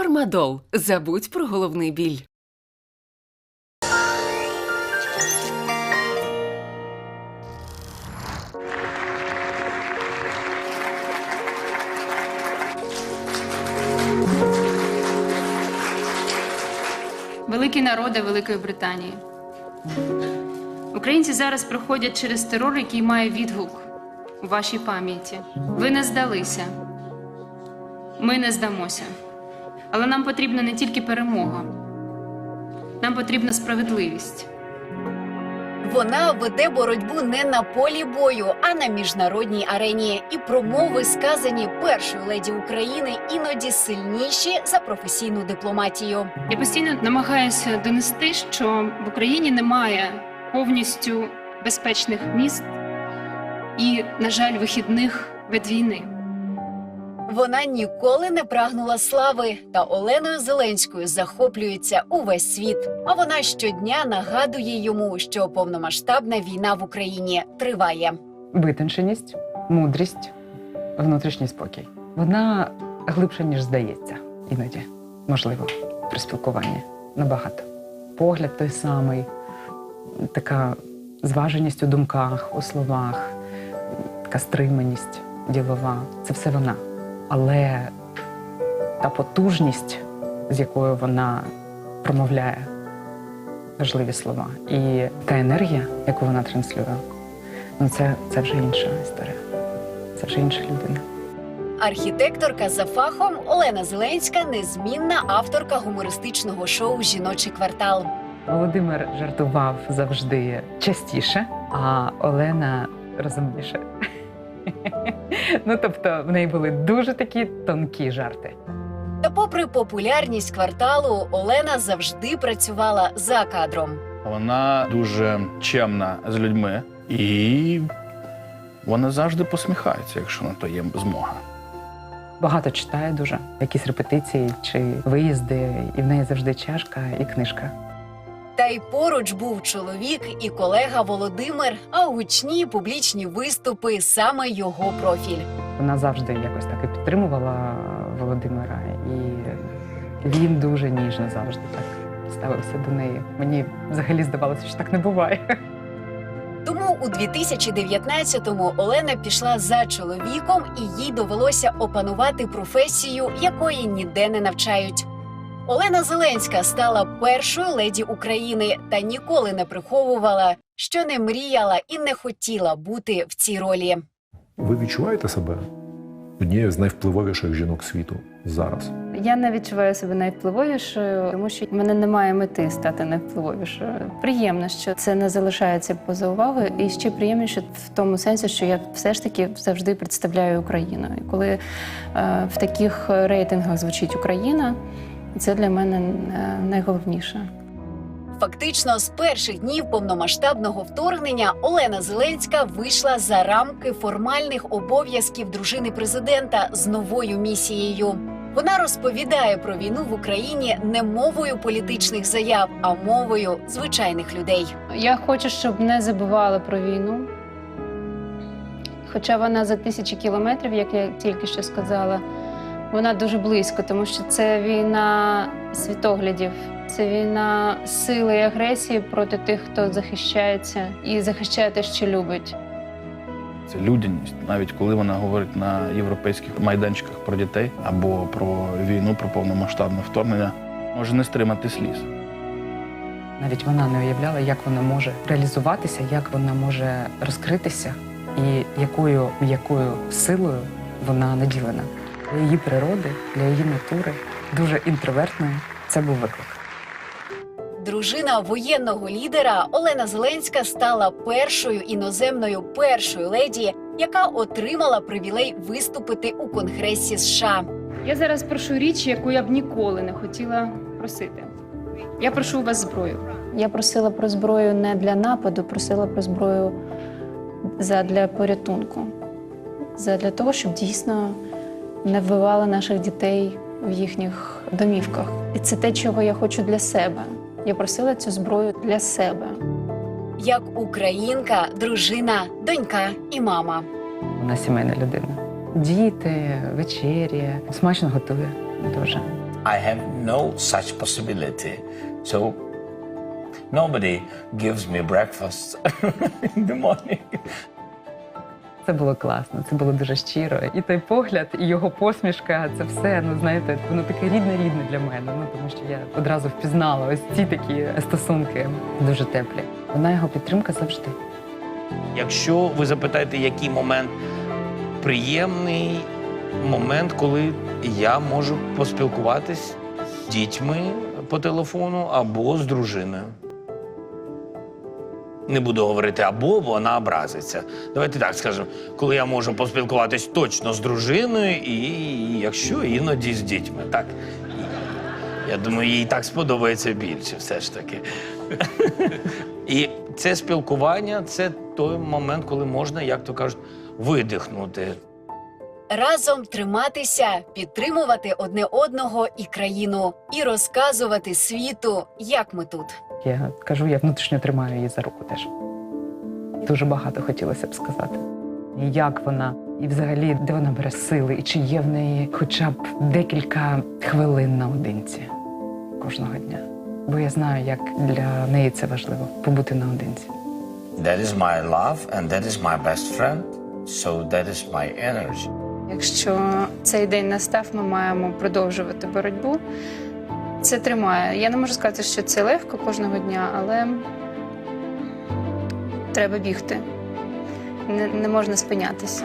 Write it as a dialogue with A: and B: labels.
A: Фармадол. Забудь про головний біль.
B: Великі народи Великої Британії. Українці зараз проходять через терор, який має відгук у вашій пам'яті. Ви не здалися. Ми не здамося. Але нам потрібна не тільки перемога, нам потрібна справедливість.
C: Вона веде боротьбу не на полі бою, а на міжнародній арені. І промови, сказані першою леді України, іноді сильніші за професійну дипломатію.
B: Я постійно намагаюся донести, що в Україні немає повністю безпечних міст і, на жаль, вихідних від війни.
C: Вона ніколи не прагнула слави, та Оленою Зеленською захоплюється увесь світ. А вона щодня нагадує йому, що повномасштабна війна в Україні триває.
D: витонченість, мудрість, внутрішній спокій. Вона глибша, ніж здається, іноді, можливо, при спілкуванні набагато. Погляд той самий, така зваженість у думках, у словах, така стриманість ділова це все вона. Але та потужність, з якою вона промовляє важливі слова, і та енергія, яку вона транслює, Ну, це, це вже інша історія. Це вже інша людина.
C: Архітекторка за фахом Олена Зеленська незмінна авторка гумористичного шоу Жіночий квартал.
D: Володимир жартував завжди частіше, а Олена розумніше. Ну, тобто, в неї були дуже такі тонкі жарти.
C: Та, попри популярність кварталу, Олена завжди працювала за кадром.
E: Вона дуже чемна з людьми і вона завжди посміхається, якщо на то є змога.
D: Багато читає дуже, якісь репетиції чи виїзди, і в неї завжди чашка і книжка.
C: Та й поруч був чоловік і колега Володимир, а гучні публічні виступи саме його профіль.
D: Вона завжди якось так і підтримувала Володимира, і він дуже ніжно завжди так ставився до неї. Мені взагалі здавалося, що так не буває.
C: Тому у 2019-му Олена пішла за чоловіком, і їй довелося опанувати професію, якої ніде не навчають. Олена Зеленська стала першою леді України та ніколи не приховувала, що не мріяла і не хотіла бути в цій ролі.
F: Ви відчуваєте себе однією з найвпливовіших жінок світу зараз?
B: Я не відчуваю себе найвпливовішою, тому що в мене немає мети стати найвпливовішою. Приємно, що це не залишається поза увагою, і ще приємніше в тому сенсі, що я все ж таки завжди представляю Україну. І коли е, в таких рейтингах звучить Україна, це для мене е, найголовніше.
C: Фактично, з перших днів повномасштабного вторгнення Олена Зеленська вийшла за рамки формальних обов'язків дружини президента з новою місією. Вона розповідає про війну в Україні не мовою політичних заяв, а мовою звичайних людей.
B: Я хочу, щоб не забували про війну. Хоча вона за тисячі кілометрів, як я тільки що сказала, вона дуже близько, тому що це війна світоглядів, це війна сили і агресії проти тих, хто захищається і захищає те, що любить.
E: Це людяність, навіть коли вона говорить на європейських майданчиках про дітей або про війну, про повномасштабне вторгнення, може не стримати сліз.
D: Навіть вона не уявляла, як вона може реалізуватися, як вона може розкритися, і якою м'якою силою вона наділена. Для її природи, для її натури, дуже інтровертною, це був виклик.
C: Дружина воєнного лідера Олена Зеленська стала першою іноземною першою леді, яка отримала привілей виступити у Конгресі США.
B: Я зараз прошу річ, яку я б ніколи не хотіла просити. Я прошу у вас зброю. Я просила про зброю не для нападу, просила про зброю для порятунку. Для того, щоб дійсно не вбивали наших дітей в їхніх домівках. І це те, чого я хочу для себе. Я просила цю зброю для себе.
C: Як українка, дружина, донька і мама.
D: Вона сімейна людина. Діти, вечері, смачно готує дуже.
G: I have no such possibility. So nobody gives me breakfast in the morning.
D: Це було класно, це було дуже щиро. І той погляд, і його посмішка це все, ну знаєте, воно таке рідне-рідне для мене. Ну тому що я одразу впізнала ось ці такі стосунки дуже теплі. Вона його підтримка завжди.
H: Якщо ви запитаєте, який момент приємний момент, коли я можу поспілкуватись з дітьми по телефону або з дружиною. Не буду говорити або вона образиться. Давайте так скажемо, коли я можу поспілкуватись точно з дружиною, і якщо іноді з дітьми. Так. Я думаю, їй так сподобається більше, все ж таки. І це спілкування це той момент, коли можна, як то кажуть, видихнути.
C: Разом триматися, підтримувати одне одного і країну, і розказувати світу, як ми тут.
D: Я кажу, я внутрішньо тримаю її за руку теж. Дуже багато хотілося б сказати. Як вона, і взагалі, де вона бере сили, і чи є в неї хоча б декілька хвилин наодинці кожного дня. Бо я знаю, як для неї це важливо побути наодинці.
G: That is my love and that is my best friend. So that is my energy.
B: Якщо цей день настав, ми маємо продовжувати боротьбу. Це тримає. Я не можу сказати, що це легко кожного дня, але треба бігти. Не, не можна спинятися.